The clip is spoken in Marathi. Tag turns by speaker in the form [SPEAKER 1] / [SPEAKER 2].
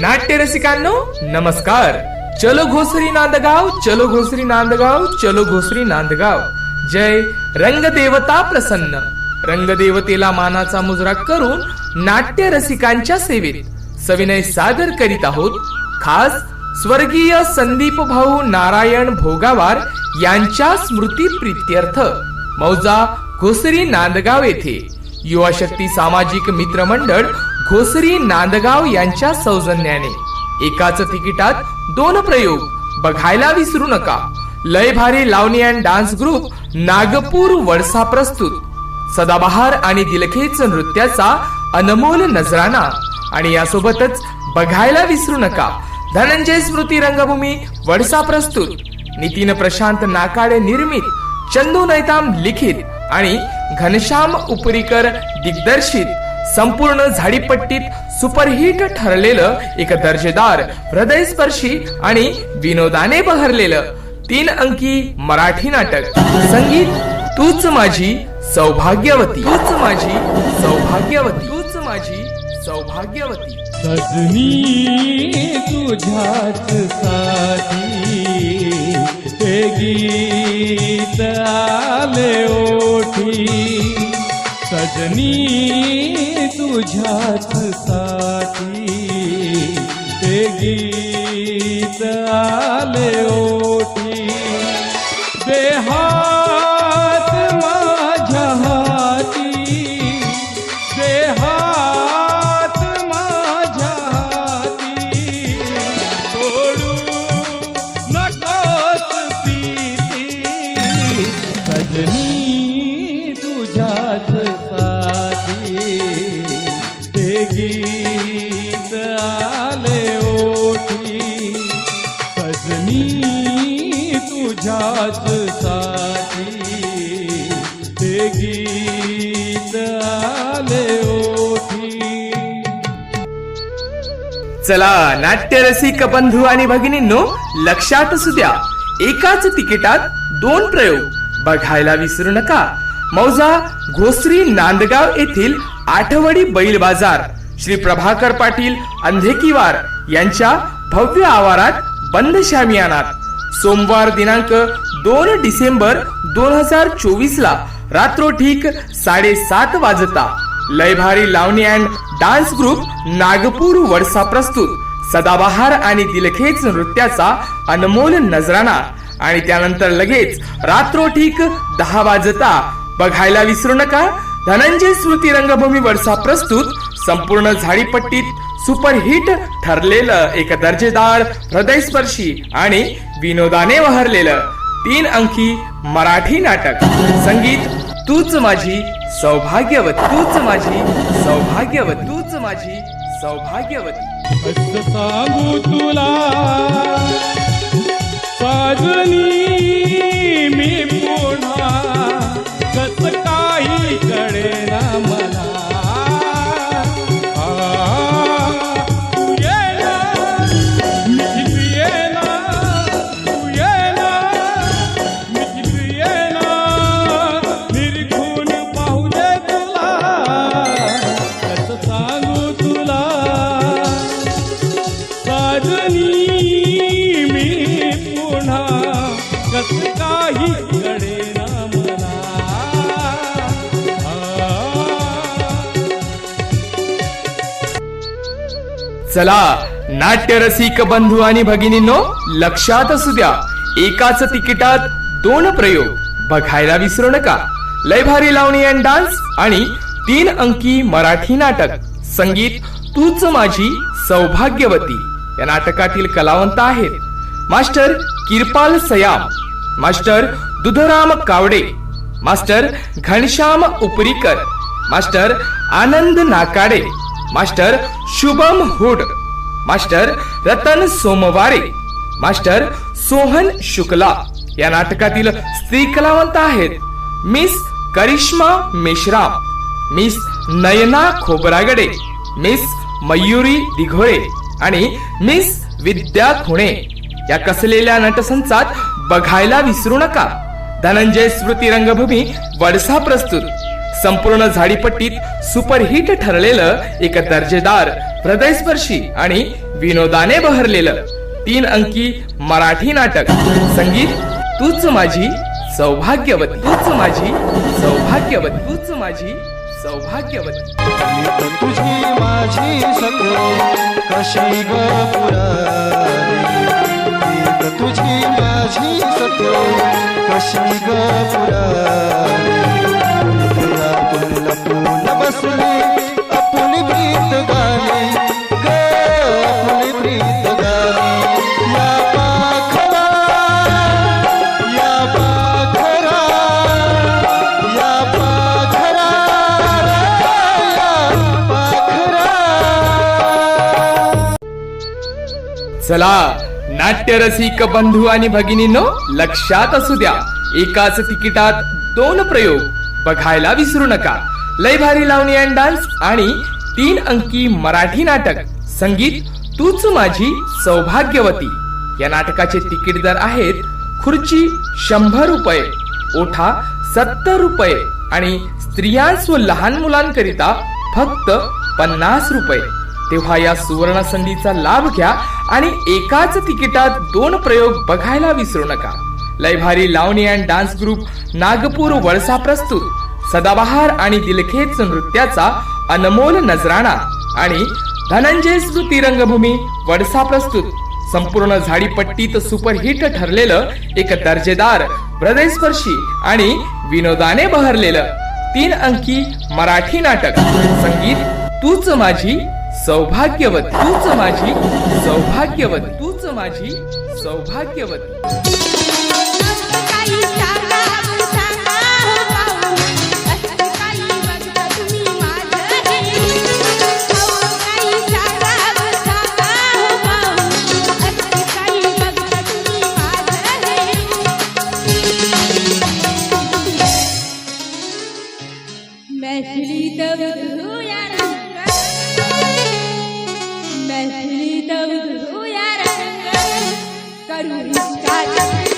[SPEAKER 1] नाट्य रसिकांनो नमस्कार. चलो घोसरी नांदगाव चलो घोसरी नांदगाव चलो घोसरी नांदगाव. जय रंगदेवता प्रसन्न. रंगदेवतेला मानाचा मुजरा करून नाट्य रसिकांच्या सेवेत सविनय सादर करीत आहोत खास स्वर्गीय संदीप भाऊ नारायण भोगावार यांच्या स्मृती प्रित्यर्थ. मौजा घोसरी नांदगाव येथे. युवा शक्ती सामाजिक मित्र मंडळ घोसरी नांदगाव यांच्या सौजन्याने. एकाच तिकिटात दोन प्रयोग. बघायला विसरू नका. लय भारी Lavani and dance group Nagpur Wadsa प्रस्तुत. सदाबहार आणि दिलखेच नृत्याचा अनमोल नजराना. आणि यासोबतच बघायला विसरू नका. धनंजय स्मृती रंगभूमी वडसा प्रस्तुत. नितीन प्रशांत नाकाडे निर्मित. चंदू नैताम लिखित. आणि घनश्याम उपरीकर दिग्दर्शित. संपूर्ण झाडीपट्टीत सुपरहिट ठरलेलं एक दर्जेदार हृदयस्पर्शी आणि विनोदाने बहरलेलं तीन अंकी मराठी नाटक. संगीत तूच माझी सौभाग्यवती. तूच माझी सौभाग्यवती. तूच माझी सौभाग्यवती.
[SPEAKER 2] सजनी तुझ्याच साठी गीत आले ओठी. सजनी तुझ्याच सा
[SPEAKER 1] चला नाट्य रसिक बंधू आणि भगिनींनो लक्षात असू द्या एकाच तिकिटात दोन प्रयोग. बघायला विसरू नका. मौजा घोसरी नांदगाव येथील आठवडी बैल बाजार. श्री प्रभाकर पाटील अंधेकीवार यांच्या भव्य आवारात बंद शामियानात. सोमवार दिनांक दोन डिसेंबर दोन हजार चोवीस ला रात्रोठीक साडेसात वाजता. लयभारी Lavani and dance group Nagpur Wadsa प्रस्तुत. सदाबहार आणि दिलखेच नृत्याचा अनमोल नजराना आणि त्यानंतर लगेच रात्रोठीक दहा वाजता. बघायला विसरू नका धनंजय स्मृती रंगभूमी वडसा प्रस्तुत. संपूर्ण झाडीपट्टीत सुपरहिट ठरलेलं एक दर्जेदार हृदयस्पर्शी आणि विनोदाने वहरलेलं. तीन अंकी मराठी नाटक. संगीत तूच माझी सौभाग्यवती तूच माझी सौभाग्यवती तूच माझी सौभाग्यवती.
[SPEAKER 2] सांगू तुला साजनी मी पुन्हा
[SPEAKER 1] चला नाट्य रसिक बंधू आणि भगिनींनो लक्षात असू द्या एकाच तिकिटात दोन प्रयोग. बघायला विसरू नका. लय भारी लावणी अँड डान्स आणि तीन अंकी मराठी नाटक. संगीत तूच माझी सौभाग्यवती. या नाटकातील कलावंत आहेत. Master Kirpal Sayam master Dudhram Kawade master Ghanshyam Uparikar master Anand Nakade master Shubham Hud master Ratan Somware master Sohan Shukla या नाटकातील स्त्री कलावंत आहेत. Miss Karishma Meshram miss Nayna Khobragade miss Mayuri Dighole आणि मिस विद्या खुणे या कसलेल्या नटसंचात बघायला विसरू नका. धनंजय स्मृती रंगभूमी वडसा प्रस्तुत. संपूर्ण झाडीपट्टीत सुपरहिट ठरलेलं एक दर्जेदार हृदयस्पर्शी आणि विनोदाने बहरलेलं तीन अंकी मराठी नाटक. संगीत तूच माझी सौभाग्यवती. तूच माझी सौभाग्यवती. तूच माझी सौभाग्यवती.
[SPEAKER 3] तुझी माझी कशी ग तुझी माझी कशी
[SPEAKER 1] चला नाट्यरसिक बंधू आणि भगिनींनो लक्षात असू द्या एकाच तिकिटात दोन प्रयोग बघायला विसरू नका. लय भारी लावणी अँड डान्स आणि तीन अंकी मराठी नाटक. संगीत तूच माझी सौभाग्यवती. या नाटकाचे तिकीट दर आहेत खुर्ची शंभर रुपये ओठा सत्तर रुपये आणि स्त्रियांस व लहान मुलांकरिता फक्त पन्नास रुपये. तेव्हा या सुवर्ण संधीचा लाभ घ्या आणि एकाच तिकिटात दोन प्रयोग बघायला विसरू नका. लय भारी Lavani and dance group Nagpur Walsa प्रस्तुत. सदाबहार आणि दिलखेच नृत्याचा अनमोल नजराणा. आणि धनंजय स्मृती रंगभूमी वडसा प्रस्तुत. संपूर्ण झाडीपट्टीत सुपरहिट ठरलेलं एक दर्जेदार हृदयस्पर्शी आणि विनोदाने बहरलेलं. तीन अंकी मराठी नाटक. संगीत तूच माझी सौभाग्यवत. तूच माझी सौभाग्यवत. तूच माझी सौभाग्यवत.
[SPEAKER 4] Karushka.